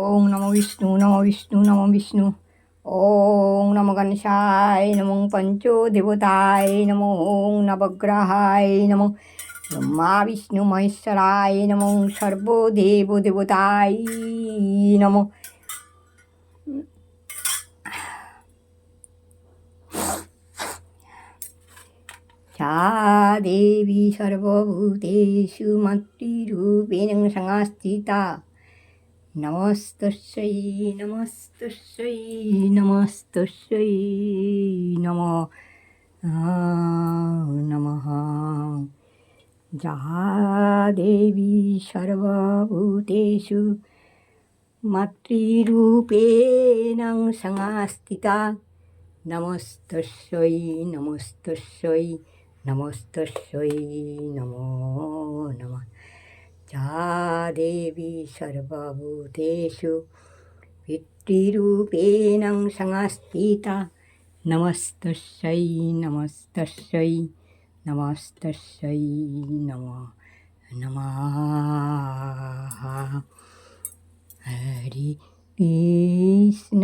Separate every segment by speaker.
Speaker 1: ওং নম বিষ্ণু নম বিষ্ণু নম বিষ্ণু ওং নম গণেশায় নমো পঞ্চ দেবতায় নমো ওং নবগ্রহায় নমো ব্রহ্মা বিষ্ণু মহেশ্বরায় নমো সর্বদেব দেবতায় নমো सा देवी सर्वभूतेषु मातृरूपेण संस्थिता নমস্তস্যই নমস্তস্যই নমস্তস্যই নম। নম। যাহা দেবী সর্বভূতেষু মাতৃরূপেণ সংস্থিতা নমস্তস্যই নমস্তস্যই নমস্তস্যই নমো, নমঃ। যা দেবী সর্বভূতেষু পিতৃরূপেণ সংস্থিতা নমস্তস্যৈ নমস্তস্যৈ নমস্তস্যৈ নমো নমঃ হরি কৃষ্ণ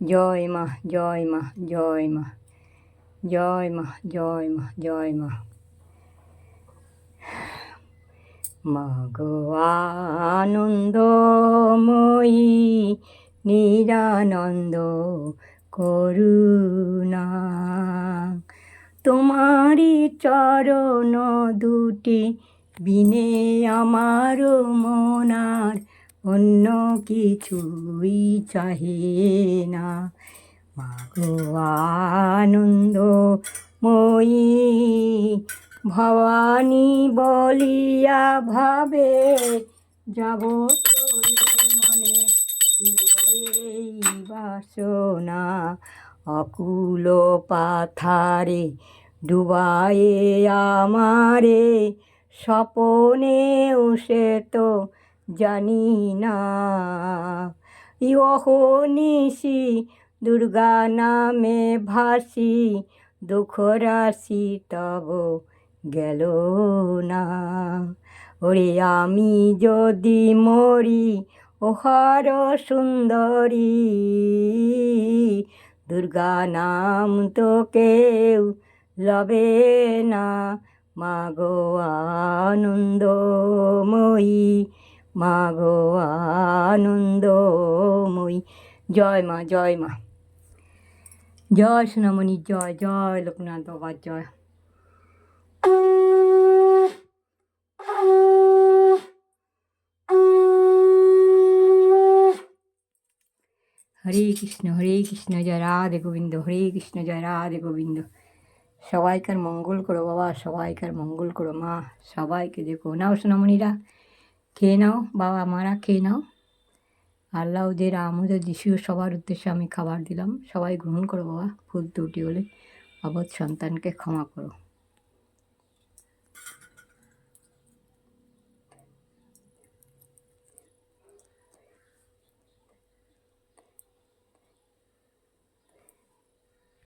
Speaker 1: জয় মা জয় মা জয় মা জয় মা জয় মা জয় মা মাগো আনন্দময়ী নিরানন্দ করুণা তোমারই চরণ দুটি বিনে আমার মনার অন্য কিছুই চাহে না। মাগো আনন্দ মই ভবানী বলিয়া ভাবে যাব মনে বাসনা। অকুল পাথারে ডুবায়ে আমারে স্বপনে সে তো জানি না ইহনিশি দুর্গা নামে ভাসি, দুঃখ রাশি তব গেল না। ওরে আমি যদি মরি ওহার সুন্দরী, দুর্গা নাম তো কেউ লবে না। মাগো আনন্দময়ী মাগো আনন্দময়ী জয় মা জয় মা। জয় সোনামণি, জয় জয় লোকনাথ বাবার জয়। হরে কৃষ্ণ হরে কৃষ্ণ, জয় রাধে গোবিন্দ, হরে কৃষ্ণ, জয় রাধে গোবিন্দ। সবাইকার মঙ্গল করো বাবা, সবাইকার মঙ্গল করো মা, সবাইকে দেখো। নাও সোনামণিরা খেয়ে নাও, বাবা মারা খেয়ে নাও। আল্লাহ ওদের আমাদের যিশুও সবার উদ্দেশ্যে আমি খাবার দিলাম। সবাই গ্রহণ করো বাবা ফুল ত্রুটি হলে। অবধ সন্তানকে ক্ষমা করো।